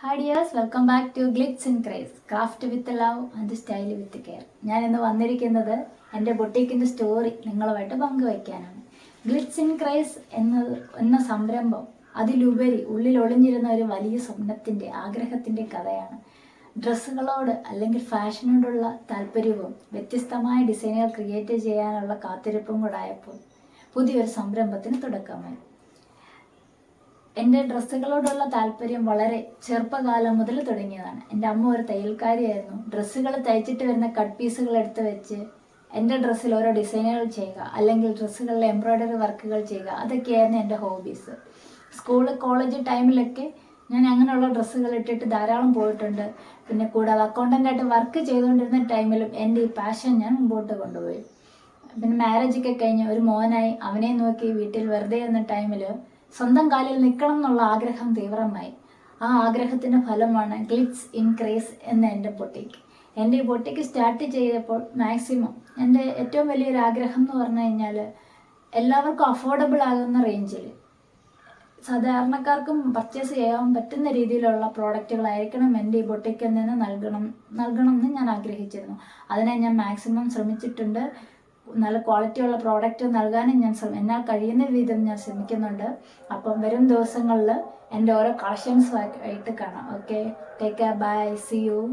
Hi dears welcome back to glitz in craze craft with love and style with care ഞാൻ ഇന്ന് വന്നിരിക്കുന്നത് എന്റെ ബൊട്ടീക്കിന്റെ story നിങ്ങളുമായിട്ട് പങ്കുവയ്ക്കാനാണ്. Glitz in craze എന്ന എന്ന സംരംഭം അതിലുപരി ഉള്ളിൽ ഒളിഞ്ഞിരുന്ന ഒരു വലിയ സ്വപ്നത്തിന്റെ ആഗ്രഹത്തിന്റെ കഥയാണ്. ഡ്രസ്സുകളോട് അല്ലെങ്കിൽ ഫാഷനോടുള്ള താല്പര്യവും വ്യത്യസ്തമായ ഡിസൈനുകൾ ക്രിയേറ്റ് ചെയ്യാനുള്ള കാത്തിരിപ്പും കൂടായപ്പോൾ പുതിയൊരു സംരംഭത്തിന് തുടക്കമായി. എന്റെ ഡ്രസ്സുകളോടുള്ള താല്പര്യം വളരെ ചെറുപ്പകാലം മുതൽ തുടങ്ങിയതാണ്. എന്റെ അമ്മ ഒരു തയ്യൽക്കാരിയായിരുന്നു. ഡ്രസ്സുകൾ തയ്ച്ചിട്ട് വരുന്ന കട്ട് പീസുകൾ എടുത്ത് വെച്ച് എന്റെ ഡ്രസ്സിൽ ഓരോ ഡിസൈനുകൾ ചെയ്യുക അല്ലെങ്കിൽ ഡ്രസ്സുകളിൽ എംബ്രോയ്ഡറി വർക്കുകൾ ചെയ്യുക അതൊക്കെയായിരുന്നു എന്റെ ഹോബീസ്. സ്കൂൾ കോളേജ് ടൈമിലൊക്കെ ഞാൻ അങ്ങനെയുള്ള ഡ്രസ്സുകൾ ഇട്ടിട്ട് ധാരാളം പോയിട്ടുണ്ട്. പിന്നെ കൂടാതെ അക്കൗണ്ടന്റായിട്ട് വർക്ക് ചെയ്തുകൊണ്ടിരുന്ന ടൈമിലും എന്റെ ഈ പാഷൻ ഞാൻ മുമ്പോട്ട് കൊണ്ടുപോയി. പിന്നെ മാരേജ് ഒക്കെ കഴിഞ്ഞ് ഒരു മോനായി. അവനെ നോക്കി വീട്ടിൽ വെറുതെ ഇരുന്ന ടൈമിൽ സ്വന്തം കാലിൽ നിൽക്കണം എന്നുള്ള ആഗ്രഹം തീവ്രമായി. ആ ആഗ്രഹത്തിന്റെ ഫലമാണ് ഗ്ലിറ്റ്സ് ഇൻ ക്രേസ് എന്ന എന്റെ പൊട്ടിക്ക്. എന്റെ ഈ പൊട്ടിക്ക് സ്റ്റാർട്ട് ചെയ്തപ്പോൾ മാക്സിമം എന്റെ ഏറ്റവും വലിയൊരു ആഗ്രഹം എന്ന് പറഞ്ഞു കഴിഞ്ഞാൽ എല്ലാവർക്കും അഫോർഡബിൾ ആകുന്ന റേഞ്ചിൽ. സാധാരണക്കാർക്കും പർച്ചേസ് ചെയ്യാൻ പറ്റുന്ന രീതിയിലുള്ള പ്രോഡക്റ്റുകളായിരിക്കണം എന്റെ ഈ ബൊട്ടിക്കിൽ നിന്ന് നൽകണം നൽകണം എന്ന് ഞാൻ ആഗ്രഹിച്ചിരുന്നു. അതിനെ ഞാൻ മാക്സിമം ശ്രമിച്ചിട്ടുണ്ട്. നല്ല ക്വാളിറ്റിയുള്ള പ്രോഡക്റ്റ് നൽകാനും ഞാൻ എന്നാൽ കഴിയുന്ന വിധം ഞാൻ ശ്രമിക്കുന്നുണ്ട്. അപ്പം വരും ദിവസങ്ങളിൽ എന്റെ ഓരോ കളക്ഷൻസ് ആയിട്ട് കാണാം. Okay take care bye see you